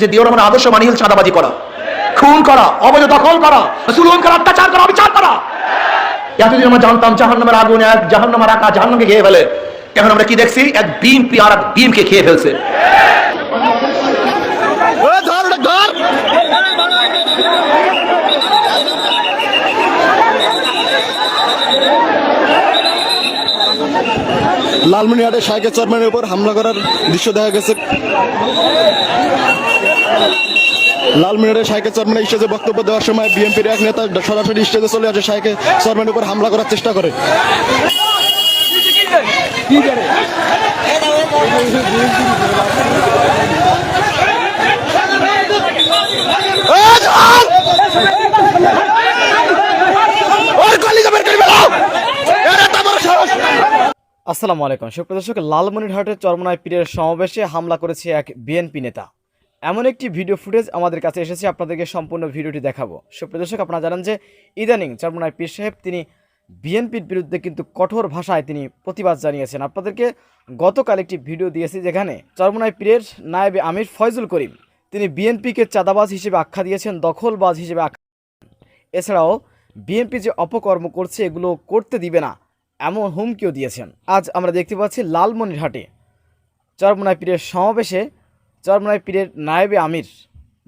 যে দিও রহমান আদর্শ মানি হল চাঁদাবাজি করা। খুন করা, অবৈধ দখল করা, জুলুম করা, অত্যাচার করা বিচার করা। এতদিন আমরা জানতাম জাহান্নামের আগুন এক জাহান্নামের আকা জাহান্নামকে খেয়ে ফেলে। এখন আমরা কি দেখছি? এক বিম আর এক বিমকে খেয়ে ফেলছে ধর ধর লালমনিহাটে সাইকেল চেয়ারম্যানের উপর হামলা করার দৃশ্য দেখা গেছে। লালমিনারে সাইকেল চেয়ারম্যান স্টেজে বক্তব্য দেওয়ার সময় বিএনপির এক নেতা সরাসরি স্টেজে চলে আসে সাইকেল চেয়ারম্যানের উপর হামলা করার চেষ্টা করে। আসসালামু আলাইকুম। সুপ্রদর্শক লালমনিরহাটের চরমনায় পীরের সমাবেশে হামলা করেছে এক বিএনপি নেতা। এমন একটি ভিডিও ফুটেজ আমাদের কাছে এসেছে, আপনাদেরকে সম্পূর্ণ ভিডিওটি দেখাবো। সুপ্রদর্শক আপনারা জানেন যে ইদানিং চরমনায় পীর সাহেব তিনি বিএনপির বিরুদ্ধে কিন্তু কঠোর ভাষায় তিনি প্রতিবাদ জানিয়েছেন। আপনাদেরকে গতকাল একটি ভিডিও দিয়েছি যেখানে চরমনায় পীরের নায়েবে আমির ফয়জুল করিম তিনি বিএনপিকে চাঁদাবাজ হিসেবে আখ্যা দিয়েছেন, দখলবাজ হিসেবে আখ্যা এছাড়াও বিএনপি যে অপকর্ম করছে, এগুলো করতে দিবে না। এমন হুমকিও দিয়েছেন। আজ আমরা দেখতে পাচ্ছি লালমনিরহাটে চরমনাই পীরের সমাবেশে চরমনাই পীরের নায়েবে আমির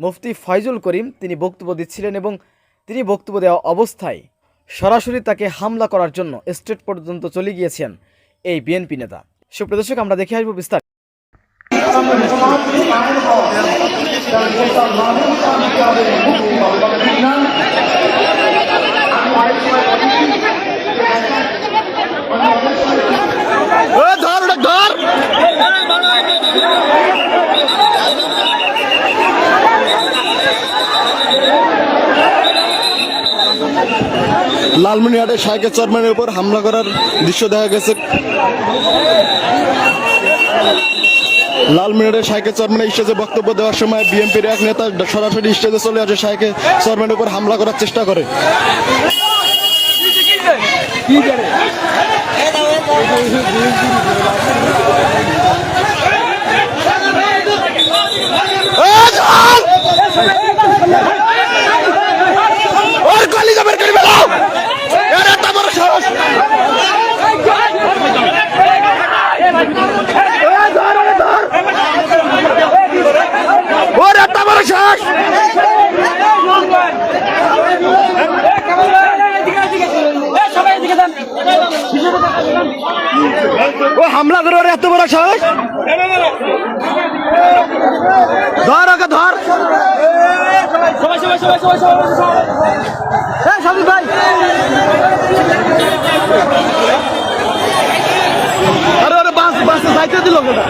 মুফতি ফয়জুল করিম তিনি বক্তব্য দিচ্ছিলেন এবং তিনি বক্তব্য দেওয়া অবস্থায় সরাসরি তাকে হামলা করার জন্য স্টেট পর্যন্ত চলে গিয়েছেন এই বিএনপি নেতা। সুপ্রদর্শক আমরা দেখে আসব বিস্তার ধর ধর লালমনিহাটে সাইকেল চেয়ারম্যানের উপর হামলা করার দৃশ্য দেখা গেছে। লালমিনারের সাইকেল চেয়ারম্যান স্টেজে বক্তব্য দেওয়ার সময় বিএনপির এক নেতা সরাসরি স্টেজে চলে আসে সাইকেল চেয়ারম্যানের উপর হামলা করার চেষ্টা করে কলিজা বের করে বেলাও এর এত বড় সাহস ওর এত বড় সাহস ও হামলা করে বড় ধর ওকে, ধর। সাবিক ভাই। আরে আরে, বাস বাস, যাইতে দিল কেটা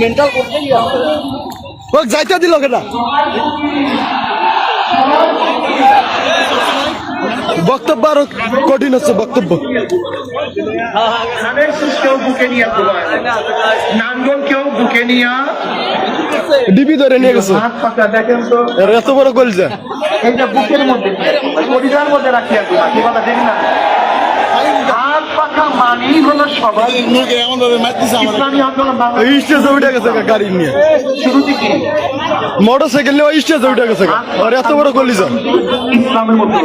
মেন্টাল করতে গিয়া ও যাইতে দিল কেটা বক্তব্য আরও কঠিন হচ্ছে বক্তব্য। নাঙ্গল কেউ বুকে নিয়ে ডিবি ধরে নিয়ে গেছে। এত বড় কলজা এইটা বুকের মধ্যে মধ্যে রাখি আর কি কথা দেখি না? মানেই হলো সবাই ইসলামী আন্দোলন স্টেজে উঠে গেছে গাড়ি নিয়ে। শুরু থেকে। মোটর সাইকেল নিয়ে স্টেজে উঠে গেছে আর এত বড় করলি ইসলামের মধ্যে।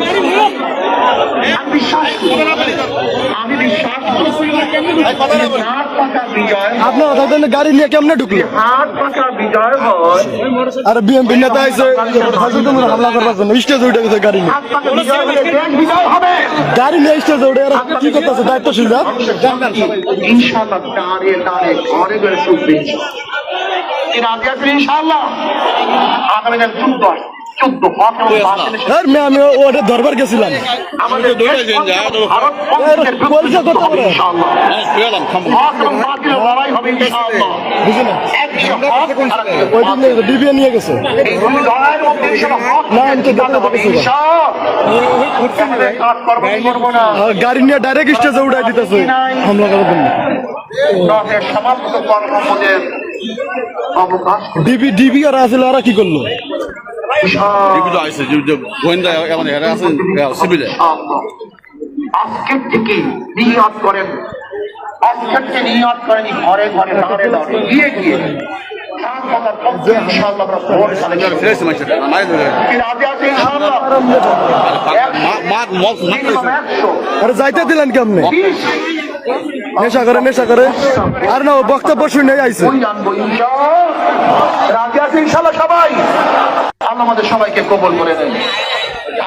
আমি বিশ্বাস আমি বিশ্বাস আপনার গাড়ি নিয়ে কেমনে ঢুকলো? হয়। আর বিএমপি নেতা আইসে হামলা করবার জন্য স্টেজে উঠে গেছে গাড়ি নিয়ে। গাড়ি নিয়ে স্টেজে উঠে এরা কি করতেছে দায়িত্বশীল যা ইনশাআল্লাহ দাঁড়িয়ে দাঁড়িয়ে ঘরে ঘরে শুনবে এর আগে আছে ইনশাআল্লাহ। আমি ওটা ধরবার গেছিলাম। ডিবিএ নিয়ে গেছে। গাড়ি নিয়ে ডাইরেক্ট স্টেজে উঠাই দিতেছে। হামলা করার জন্য। ডিবি ডিবি আর আসলে ওরা কি করল? জীবিত আছে জীবিত গোয়েন্দা এমন এরা আছেন সিভিলে আজকের থেকে নিয়াত করেন আজকে নিয়ত করেনি ঘরে ঘরে দাঁড়ে দাঁড়ে গিয়ে গিয়ে যাইতে দিলেন কেমনে নেশা করে নেশা করে আর না বক্তব্য শুনে আইছে ওই আনব ইনশাআল্লাহ রাজি আছে ইনশাআল্লাহ সবাই আল্লাহ আমাদের সবাইকে কবল করে দেন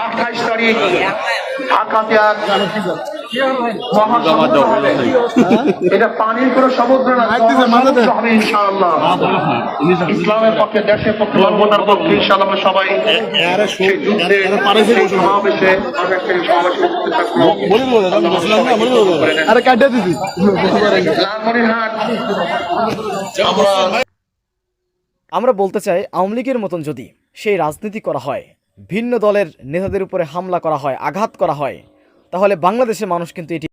আঠাইশ তারিখ ঢাকাতে হবে। এটা পানির কোনো সমুদ্র না হবে ইনশাআল্লাহ। ইসলামের পক্ষে দেশের পক্ষে মানবতার পক্ষে ইনশাআল্লাহ আমরা সবাই সেই যুদ্ধে সেই সমাবেশে আগামী সমাবেশে উপস্থিত থাকব। আরে কাটে দিদি লালমনিরহাট। আমরা বলতে চাই আওয়ামী লীগের মতন যদি সেই রাজনীতি করা হয়। ভিন্ন দলের নেতাদের উপরে হামলা করা হয়, আঘাত করা হয়। তাহলে বাংলাদেশের মানুষ কিন্তু এটি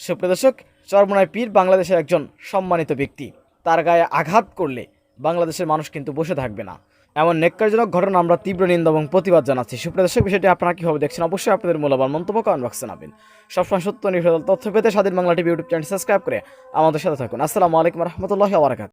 সুপ্রদর্শক চরমনায় পীর বাংলাদেশের একজন সম্মানিত ব্যক্তি। তার গায়ে আঘাত করলে বাংলাদেশের মানুষ কিন্তু বসে থাকবে না। এমন নেককারজনক ঘটনা আমরা তীব্র নিন্দা এবং প্রতিবাদ জানাচ্ছি। সুপ্রদর্শক বিষয়টি আপনারা কীভাবে দেখছেন অবশ্যই আপনাদের মূল্যবান মন্তব্য কমেন্ট বক্সে জানাবেন। সবসময় সত্য নির্ভর তথ্য পেতে স্বাধীন Bangla TV YouTube channel subscribe করে আমাদের সাথে থাকুন। আসসালামু আলাইকুম রহমতুল্লাহ আবরাকাত